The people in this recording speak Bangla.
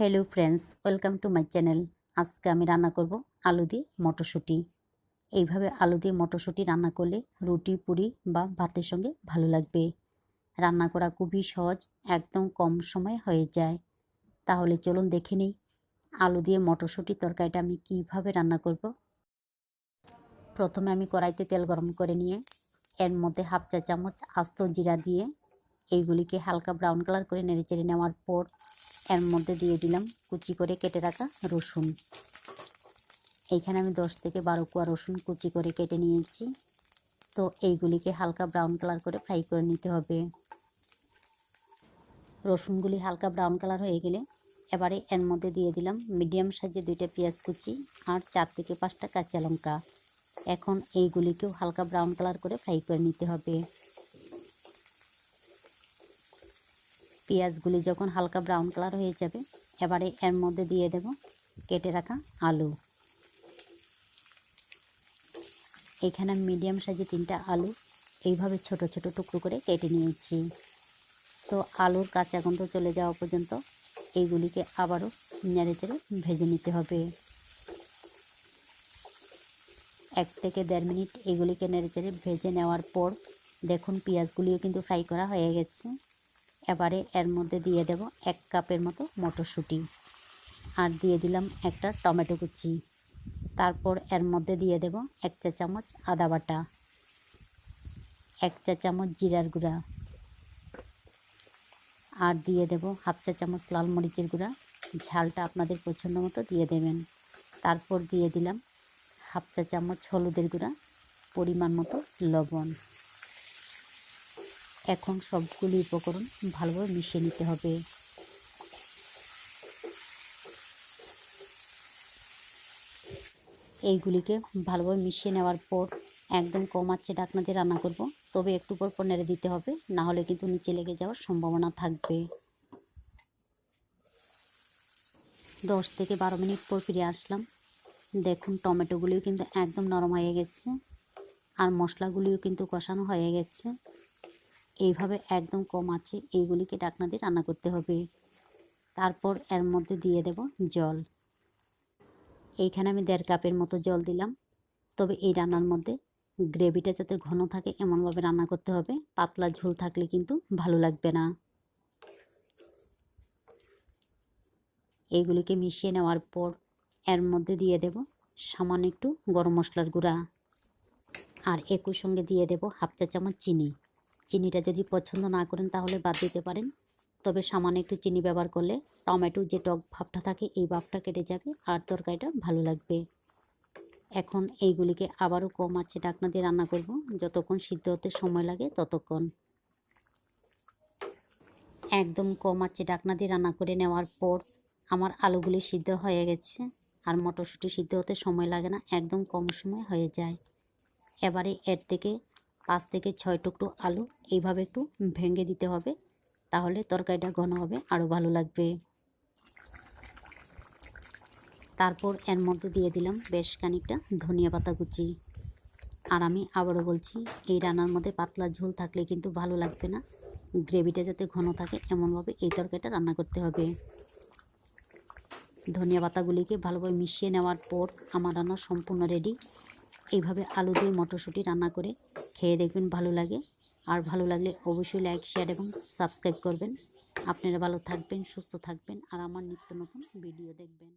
Hello friends welcome to my channel আজকে আমি রান্না করব আলু দিয়ে মটরশুঁটি। এইভাবে আলু দিয়ে মটরশুঁটি রান্না করলে রুটি, পুরি বা ভাতের সঙ্গে ভালো লাগবে। রান্না করা খুবই সহজ, একদম কম সময়ে হয়ে যায়। তাহলে চলুন দেখে নিই, আলু দিয়ে মটরশুঁটি তরকারিটা আমি কীভাবে রান্না করব। প্রথমে আমি কড়াইতে তেল গরম করে নিয়ে, এর মধ্যে হাফ চা চামচ আস্ত জিরা দিয়ে, এইগুলিকে হালকা ব্রাউন কালার করে নেড়ে চেড়ে নেওয়ার পর এর মধ্যে দিয়ে দিলাম কুচি করে কেটে রাখা রসুন। এইখানে আমি দশ থেকে বারো কোয়া রসুন কুচি করে কেটে নিয়েছি। তো এইগুলিকে হালকা ব্রাউন কালার করে ফ্রাই করে নিতে হবে। রসুনগুলি হালকা ব্রাউন কালার হয়ে গেলে এবারে এর মধ্যে দিয়ে দিলাম মিডিয়াম সাইজে দুইটা পেঁয়াজ কুচি আর চার থেকে পাঁচটা কাঁচা লঙ্কা। এখন এইগুলিকেও হালকা ব্রাউন কালার করে ফ্রাই করে নিতে হবে। পেঁয়াজগুলি যখন হালকা ব্রাউন কালার হয়ে যাবে, এবারে এর মধ্যে দিয়ে দেব কেটে রাখা আলু। এখানে মিডিয়াম সাইজে তিনটা আলু এইভাবে ছোট ছোট টুকরো করে কেটে নিয়েছি। তো আলুর কাঁচা গন্ধ চলে যাওয়া পর্যন্ত এইগুলিকে আবারও নেড়ে চেড়ে ভেজে নিতে হবে। এক থেকে দেড় মিনিট এগুলিকে নেড়ে চেড়ে ভেজে নেওয়ার পর দেখুন পেঁয়াজগুলিও কিন্তু ফ্রাই করা হয়ে গেছে। এবারে এর মধ্যে দিয়ে দেব এক কাপের মতো মটরশুঁটি। আর দিয়ে দিলাম একটা টমেটো কুচি। তারপর এর মধ্যে দিয়ে দেব এক চা চামচ আদা বাটা, এক চা চামচ জিরার গুঁড়া, আর দিয়ে দেব হাফ চা চামচ লাল মরিচের গুঁড়া। ঝালটা আপনাদের পছন্দ মতো দিয়ে দেবেন। তারপর দিয়ে দিলাম হাফ চা চামচ হলুদের গুঁড়া, পরিমাণ মতো লবণ। এখন সবগুলি উপকরণ ভালোভাবে মিশিয়ে নিতে হবে। এইগুলিকে ভালোভাবে মিশিয়ে নেওয়ার পর একদম কম আঁচে ডাকনা দিয়ে রান্না করব। তবে একটু পর পর নেড়ে দিতে হবে, না হলে কিন্তু নিচে লেগে যাওয়ার সম্ভাবনা থাকবে। দশ থেকে বারো মিনিট পর ফিরে আসলাম। দেখুন, টমেটোগুলিও কিন্তু একদম নরম হয়ে গেছে আর মশলাগুলিও কিন্তু কষানো হয়ে গেছে। এইভাবে একদম কম আছে, এইগুলিকে ডাকনা দিয়ে রান্না করতে হবে। তারপর এর মধ্যে দিয়ে দেব জল। এইখানে আমি দেড় কাপের মতো জল দিলাম। তবে এই রান্নার মধ্যে গ্রেভিটা যাতে ঘন থাকে, এমনভাবে রান্না করতে হবে। পাতলা ঝোল থাকলে কিন্তু ভালো লাগবে না। এইগুলিকে মিশিয়ে নেওয়ার পর এর মধ্যে দিয়ে দেব সামান্য একটু গরম মশলার গুঁড়া। আর একই সঙ্গে দিয়ে দেব হাফ চা চামচ চিনি। চিনিটা যদি পছন্দ না করেন তাহলে বাদ দিতে পারেন। তবে সামান্য একটু চিনি ব্যবহার করলে টমেটোর যে টক ভাবটা থাকে এই ভাবটা কেটে যাবে আর তরকারিটা ভালো লাগবে। এখন এইগুলিকে আবারও কম আছে ডাকনা দিয়ে রান্না করব। যতক্ষণ সিদ্ধ হতে সময় লাগে ততক্ষণ। একদম কম আছে ডাকনা দিয়ে রান্না করে নেওয়ার পর আমার আলুগুলি সিদ্ধ হয়ে গেছে আর মটরশুঁটি সিদ্ধ হতে সময় লাগে না, একদম কম সময় হয়ে যায়। এবারে এর থেকে পাঁচ থেকে ছয় টুকরো আলু এইভাবে একটু ভেঙে দিতে হবে। তাহলে তরকারিটা ঘন হবে আরও ভালো লাগবে। তারপর এর মধ্যে দিয়ে দিলাম বেশ খানিকটা ধনিয়া পাতা কুচি। আর আমি আবারও বলছি, এই রান্নার মধ্যে পাতলা ঝোল থাকলে কিন্তু ভালো লাগবে না। গ্রেভিটা যাতে ঘন থাকে, এমনভাবে এই তরকারিটা রান্না করতে হবে। ধনিয়া পাতাগুলিকে ভালোভাবে মিশিয়ে নেওয়ার পর আমার রান্না সম্পূর্ণ রেডি এইভাবে আলু দিয়ে মটরশুঁটি রান্না করে খেয়ে দেখবেন ভালো লাগে। আর ভালো লাগলে অবশ্যই লাইক শেয়ার এবং সাবস্ক্রাইব করবেন। আপনারা ভালো থাকবেন, সুস্থ থাকবেন। আর আমার নিত্য নতুন ভিডিও দেখবেন।